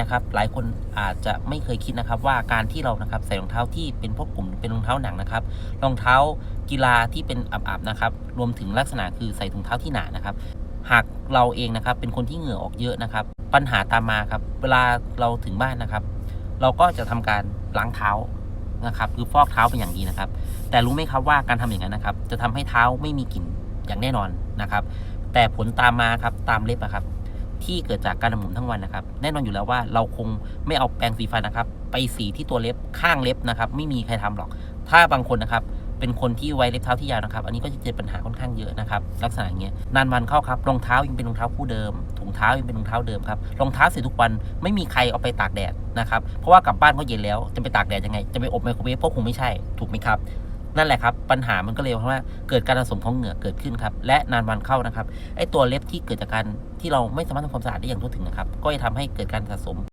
นะครับหลายคนอาจจะไม่เคยคิดนะครับว่าการที่เรานะครับใส่รองเท้าที่เป็นพวกกลุ่มเป็นรองเท้าหนังนะครับรองเท้ากีฬาที่เป็นอับๆนะครับรวมถึงลักษณะคือใส่ถุงเท้าที่หนานะครับ หากเราเองนะครับเป็นคนที่เหงื่อออกเยอะนะครับ ปัญหาตามมาครับเวลาเราถึงบ้านนะครับ เราก็จะทำการล้างเท้านะครับคือฟอกเท้าเป็นอย่างดีนะครับ แต่รู้ไหมครับว่าการทำอย่างนั้นนะครับ จะทำให้เท้าไม่มีกลิ่นอย่างแน่นอนนะครับ แต่ผลตามมาครับตามเล็บอะครับ ที่เกิดจากการดำหมุนทั้งวันนะครับ แน่นอนอยู่แล้วว่าเราคงไม่เอาแปรงสีฟันนะครับ ไปสีที่ตัวเล็บข้างเล็บนะครับ ไม่มีใครทำหรอก ถ้าบางคนนะครับเป็นคนที่ไว้เล็บเท้าที่ยาวนะครับ อันนี้ก็จะเจอปัญหาค่อนข้างเยอะนะครับลักษณะอย่างเงี้ยนานวันเข้าครับรองเท้ายังเป็นรองเท้าคู่เดิมถุงเท้ายังเป็นรองเท้าเดิมครับรองเท้าใส่ทุกวันไม่มีใครเอาไปตากแดดนะครับเพราะว่ากลับบ้านก็เย็นแล้วจะไปตากแดดยังไง จะไปอบไมโครเวฟก็คงไม่ใช่ถูกไหมครับ นั่นแหละครับปัญหามันก็เลยเพราะว่าเกิดการสะสมของเหงื่อเกิดขึ้นครับและนานวันเข้านะครับไอตัวเล็บที่เกิดจากการที่เราไม่สามารถทำความสะอาดได้อย่างทั่วถึงนะครับก็จะทำให้เกิดการสะสม